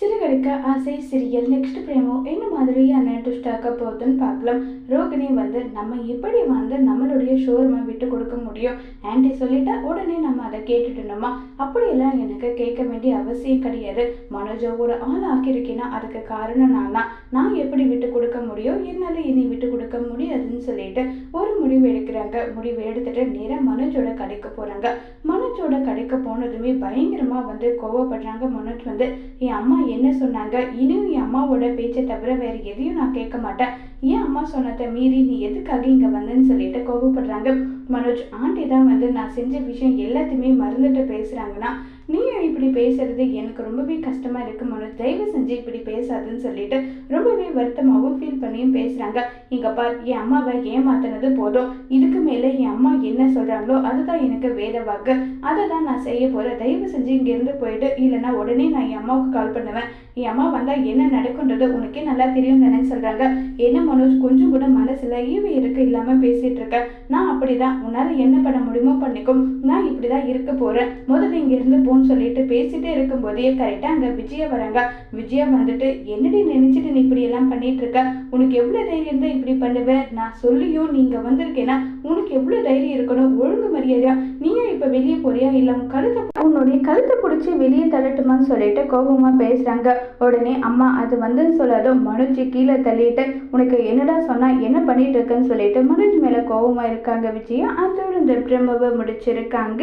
சிறுகடிக்க ஆசை serial next பிரேமோ என்ன மாதிரியான ட்விஸ்டாக்க போகுதுன்னு பார்க்கலாம். ரோகிணி வந்து நம்ம எப்படி வந்து நம்மளுடைய ஷோரூமை விட்டு கொடுக்க முடியும்? ஆண்டி சொல்லிட்டா உடனே நம்ம அதை கேட்டுட்டோமா அப்படியெல்லாம் எனக்கு கேட்க வேண்டிய அவசியம் கிடையாது. மனோஜை ஒரு ஆள் ஆக்கியிருக்கேன்னா அதுக்கு காரணம் நான் தான் நான் எப்படி விட்டு கொடுக்க முடியும் என்னால் இனி விட்டு கொடுக்க முடியாதுன்னு சொல்லிட்டு ஒரு முடிவு எடுக்கிறாங்க. முடிவு எடுத்துட்டு நேராக மனோஜோட கடைக்கு போகிறாங்க மனோஜோட கடைக்கு போனதுமே பயங்கரமாக வந்து கோவப்படுறாங்க மனோஜ் வந்து. என் அம்மா என்ன சொன்னாங்க? இனியும் என் அம்மாவோட பேச்சை தவிர வேறு எதையும் நான் கேட்க மாட்டேன். என் அம்மா சொன்னதை மீறி நீ எதுக்காக இங்கே வந்தேன்னு சொல்லிட்டு கோவப்படுறாங்க. மனோஜ் ஆண்டி தான் வந்து நான் செஞ்ச விஷயம் எல்லாத்தையுமே மறந்துட்டு பேசுகிறாங்கன்னா நீயும் இப்படி பேசுறது எனக்கு ரொம்பவே கஷ்டமா இருக்கு மனோஜ். தயவு செஞ்சு இப்படி பேசாதுன்னு சொல்லிட்டு ரொம்பவே வருத்தமாகவும் ஃபீல் பண்ணியும் பேசுறாங்க. இங்க அப்பா என் அம்மாவை ஏமாத்தினது போதும். இதுக்கு மேல என் அம்மா என்ன சொல்றாங்களோ அதுதான் எனக்கு வேத வாக்கு. அதை தான் நான் செய்ய போறேன். தயவு செஞ்சு இங்க இருந்து போயிட்டு இல்லைன்னா உடனே நான் என் அம்மாவுக்கு கால் பண்ணுவேன். என் அம்மா வந்தா என்ன நடக்குன்றது உனக்கே நல்லா தெரியும் தானே சொல்றாங்க. என்ன மனோஜ் கொஞ்சம் கூட மனசுல ஈவு இருக்கு இல்லாம பேசிட்டு இருக்க. நான் அப்படிதான். உன்னால் என்ன பண்ண முடியுமோ பண்ணிக்கும். நான் இப்படிதான் இருக்க போறேன். முதல்ல இங்கேருந்து போன்னு சொல்லிட்டு பேசிட்டே இருக்கும்போதே கரெக்டாக அங்கே விஜயா வராங்க. விஜயா வந்துட்டு என்னடி நினைச்சிட்டு நீ இப்படி எல்லாம் பண்ணிட்டு இருக்க? உனக்கு எவ்வளோ தைரியம் தான் இப்படி பண்ணுவேன் நான் சொல்லியும் நீங்க வந்திருக்கேன்னா உனக்கு எவ்வளோ தைரியம் இருக்கணும்? ஒழுங்கு மரியாதையா? நீயும் இப்போ வெளியே போறியா? இல்லை உன் கழுத்தை உன்னுடைய கழுத்தை பிடிச்சி வெளியே தள்ளட்டுமான்னு சொல்லிட்டு கோபமாக பேசுகிறாங்க உடனே அம்மா அது வந்து சொல்லாதும் மனுஜ் கீழே தள்ளிட்டு உனக்கு என்னடா சொன்னால் என்ன பண்ணிட்டு இருக்கேன்னு சொல்லிட்டு மனுஜ் மேலே கோபமாக இருக்காங்க விஜயா. அதோட இந்த பிரம்மவை முடிச்சிருக்காங்க.